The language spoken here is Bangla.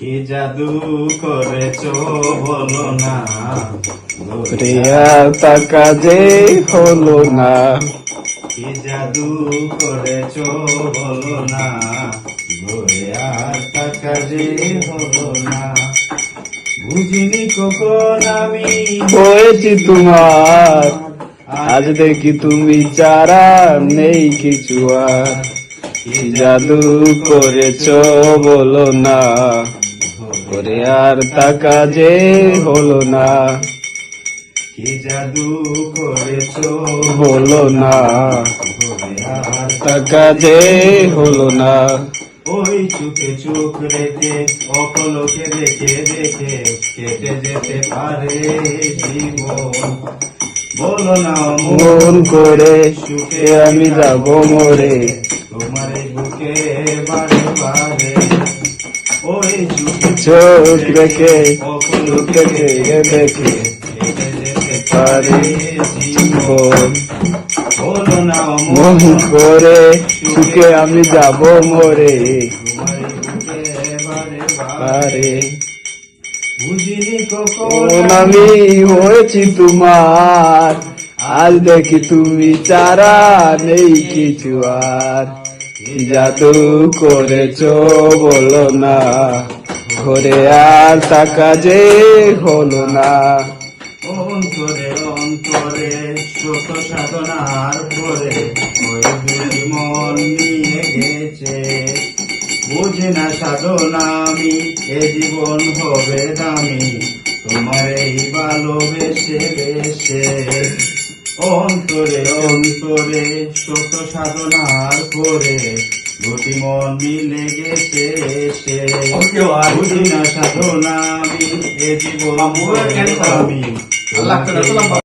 কি জাদু করেছ বলো না। টাকা যে হলো না। কি জাদু করেছ বলো না। টাকা যে হলো না। বুঝিনি কখন আমি হয়েছি তোমার। আজ দেখি তুমি চারা নেই কিছু আর। কি জাদু করেছ বলো না। করে আর টাকা যে হলো না। কি জাদু করেছ? বলো না। আর টাকা যে হলো না। ওই চুপে চুপ রেখে অপলোকে দেখে দেখে কেটে যেতে পারে জীবন। বলো না মন করে সুখে আমি যাব মরে। তোমার বুকে চুপে চোখ রেখে অপলোকে রেখে দেখে পারে পারে জীবন মন করে সুখে আমি যাব মরে। কোন আমি হয়েছি তোমার আজ দেখি তুমি চারা নেই কিছু আর। জাদু করেছ বলো না। ঘরে আর টাকা যে হলো না। অন্তরে অন্তরে শত সাধনার পরে ওই মন নিয়ে গেছে। বুঝি না সাধনা আমি, এ জীবন হবে দামি। তোমার এই ভালোবেসে বেসে অন্তরে অন্তরে শত সাধনার পরে দুটি মন মিলে গেছে সাধনা আমি এ জীবন আল্লাহ।